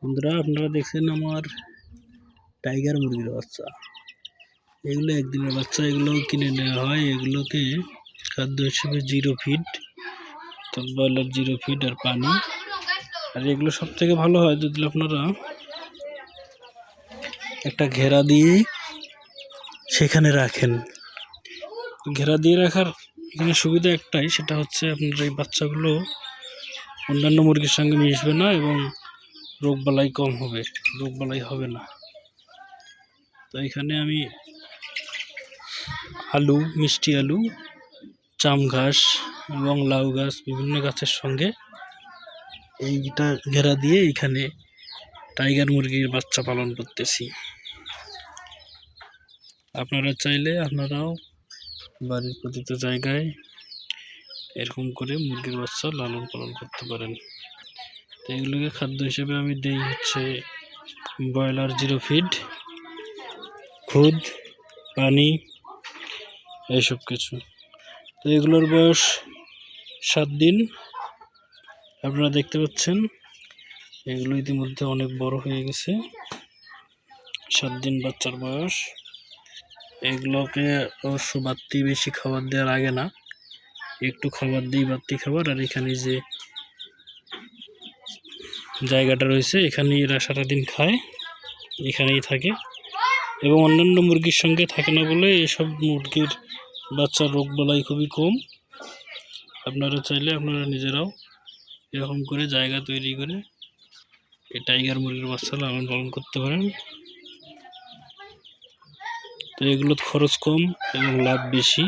বন্ধুরা, আপনারা দেখছেন আমার টাইগার মুরগির বাচ্চা। এগুলো একদিনের বাচ্চা, এগুলো কিনে নেওয়া হয়। এগুলোকে খাদ্য হিসেবে zero feed broiler zero feed আর পানি। আর এগুলো সব থেকে ভালো হয় যদি আপনারা একটা ঘেরা দিয়ে সেখানে রাখেন। ঘেরা দিয়ে রাখার এখানে সুবিধা একটাই, সেটা হচ্ছে আপনার এই বাচ্চাগুলো অন্যান্য মুরগির সঙ্গে মিশবে না এবং রোগবালাই কম হবে রোগবালাই হবে না। তো এখানে আমি আলু, মিষ্টি আলু, চাম ঘাস এবং লাউ গাছ বিভিন্ন গাছের সঙ্গে এইটা ঘেরা দিয়ে এখানে টাইগার মুরগির বাচ্চা পালন করতেছি। আপনারা চাইলে আপনারাও বাড়ির প্রতিটা জায়গায় এরকম করে মুরগির বাচ্চা লালন পালন করতে পারেন। তো এগুলোকে খাদ্য হিসেবে আমি দিই হচ্ছে ব্রয়লার জিরো ফিড, খুদ, পানি, এইসব কিছু। তো এগুলোর বয়স সাত দিন। আপনারা দেখতে পাচ্ছেন, এগুলো ইতিমধ্যে অনেক বড় হয়ে গেছে। সাত দিন বাচ্চার বয়স। এগুলোকে অবশ্য বাড়তি বেশি খাবার দেওয়ার আগে না, একটু খাবার দিই, বাড়তি খাবার। আর এখানে যে জায়গাটা রয়েছে এখানে এরা সারাদিন খায়, এখানেই থাকে। এবং অন্যান্য মুরগির সঙ্গে থাকে না বলে এসব মুরগির বাচ্চার রোগ বালাই খুবই কম। আপনারা চাইলে আপনারা নিজেরাও এরকম করে জায়গা তৈরি করে এই টাইগার মুরগির বাচ্চা লালন পালন করতে পারেন। তো এগুলোর খরচ কম এবং লাভ বেশি।